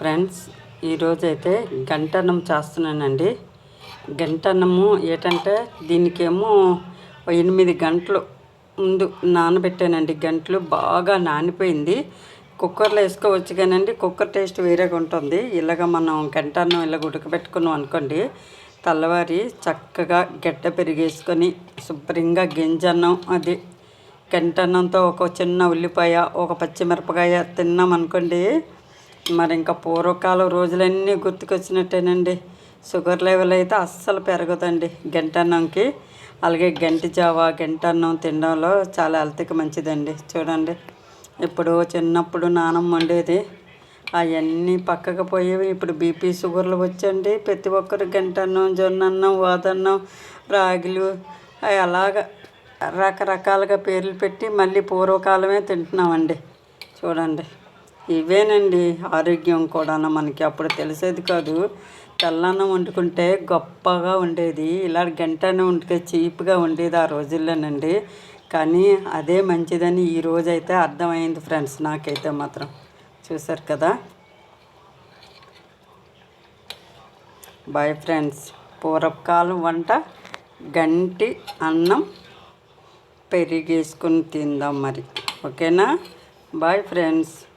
Friends ఈరోజైతే గంటన్నం చేస్తున్నానండి. గంటన్నము ఏంటంటే దీనికేమో ఎనిమిది గంటలు ముందు నానబెట్టానండి. గంటలు బాగా నానిపోయింది. కుక్కర్లో వేసుకోవచ్చు కానండి కుక్కర్ టేస్ట్ వేరేగా ఉంటుంది. ఇలాగ మనం గంటన్నం ఇలా ఉడకబెట్టుకున్నాం అనుకోండి తెల్లవారి చక్కగా గడ్డ పెరిగేసుకొని శుభ్రంగా గింజన్నం అది గంటన్నంతో ఒక చిన్న ఉల్లిపాయ ఒక పచ్చిమిరపకాయ తిన్నాం అనుకోండి మరి ఇంకా పూర్వకాలం రోజులన్నీ గుర్తుకొచ్చినట్టేనండి. షుగర్ లెవెల్ అయితే అస్సలు పెరగదండి. గంటన్నంకి అలాగే గంటి జావ గంటన్నం తినడంలో చాలా హెల్త్కి మంచిదండి. చూడండి. ఇప్పుడు చిన్నప్పుడు నానమ్మ వండేది. అవన్నీ పక్కకు పోయేవి. ఇప్పుడు బీపీ షుగర్లు వచ్చండి. ప్రతి ఒక్కరు గంటన్నం జొన్నన్నం వాదన్నం రాగిలు అవి అలాగ రకరకాలుగా పేర్లు పెట్టి మళ్ళీ పూర్వకాలమే తింటున్నామండి. చూడండి. ఇవేనండి ఆరోగ్యం కూడా మనకి అప్పుడు తెలిసేది కాదు. తెల్లన్నం వండుకుంటే గొప్పగా ఉండేది. ఇలా గంటనే వండుకే చీప్గా ఉండేది ఆ రోజుల్లోనండి. కానీ అదే మంచిదని ఈ రోజైతే అర్థమైంది ఫ్రెండ్స్ నాకైతే మాత్రం. చూసారు కదా? Bye friends. పూర్వకాలం వంట గంటి అన్నం పెరిగేసుకుని తిందాం మరి. ఓకేనా? Bye friends.